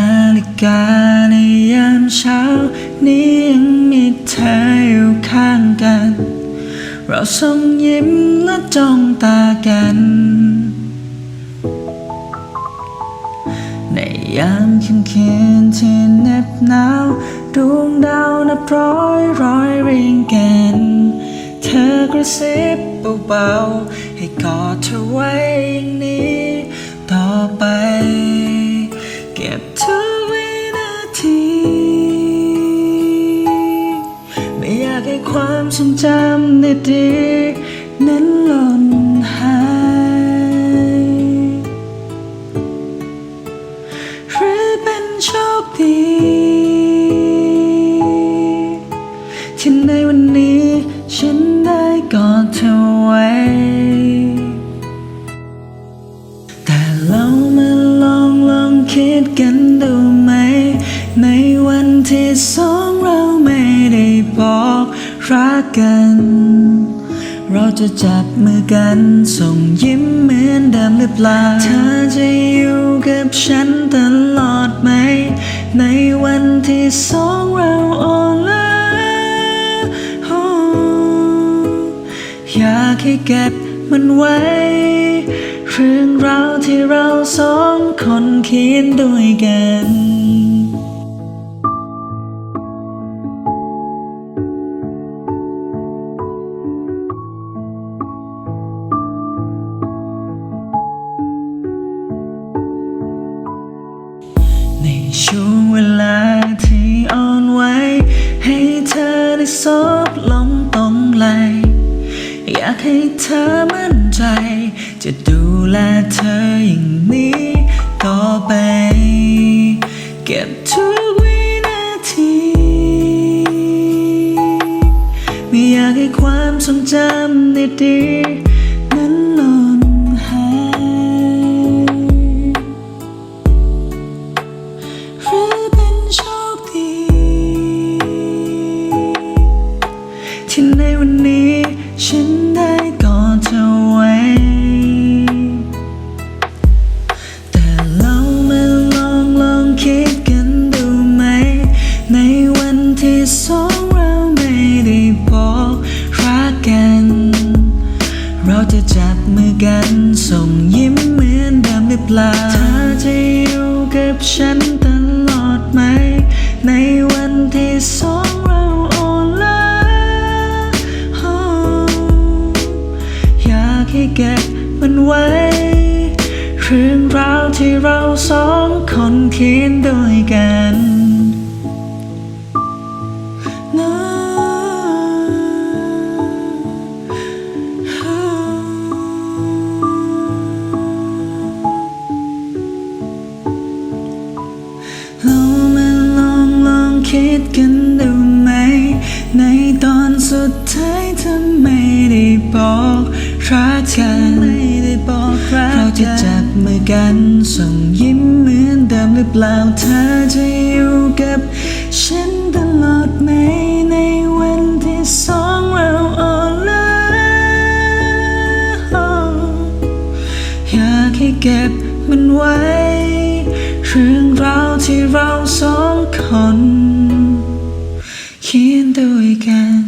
นาฬิกาในยามเช้า นี้ยังมีเธออยู่ข้างกัน เราส่งยิ้มและจ้องตากัน ในยามค่ำคืนที่เหน็บหนาวดวงดาวนับร้อยร้อยเรียงกัน เธอกระซิบเบาๆให้กอดเธอไว้อย่างนี้ ต่อไป ทรงจำดีนั้นหล่นหายหรือเป็นโชคดี ที่ในวันนี้ฉันได้กอดเธอไว้ แต่เรามาลองลองคิดกันดูไหม ในวันที่สองเราไม่ได้บอก รักกัน เราจะจับมือกัน ส่งยิ้มเหมือนเดิมหรือเปล่าเธอจะอยู่กับฉันตลอดไหม ในวันที่สองเราอ่อนล้าอยากให้เก็บมันไว้ เรื่องราวที่เราสองคนเขียนด้วยกัน ช่วงเวลาที่อ่อนไหวให้เธอได้ซบลงตรงไหล อยากให้เธอมั่นใจ จะดูแลเธออย่างนี้ต่อไป เก็บทุกวินาที ไม่อยากให้ความทรงจำดีๆนั้นหล่น จะจับมือกัน ส่งยิ้มเหมือนเดิมหรือเปล่าเธอจะอยู่กับฉันตลอดไหม ในวันที่สองเราอ่อนลาโอ้อยากให้เก็บมันไว้ เรื่องราวที่เราสองคนเขียนด้วยกัน ดกันดูไหม ในตอนสุดท้ายเธอไม่ได้บอกรักกันไม่ได้บอกรักเราจะจับมือกัน ส่งยิ้มเหมือนเดิมหรือเปล่าเธอจะอยู่กับฉันตลอดไหมในวันที่สองเราอ่อนล้าอยากให้เก็บมันไว้ เรื่องราวที่เราสองคน เขียนด้วยกัน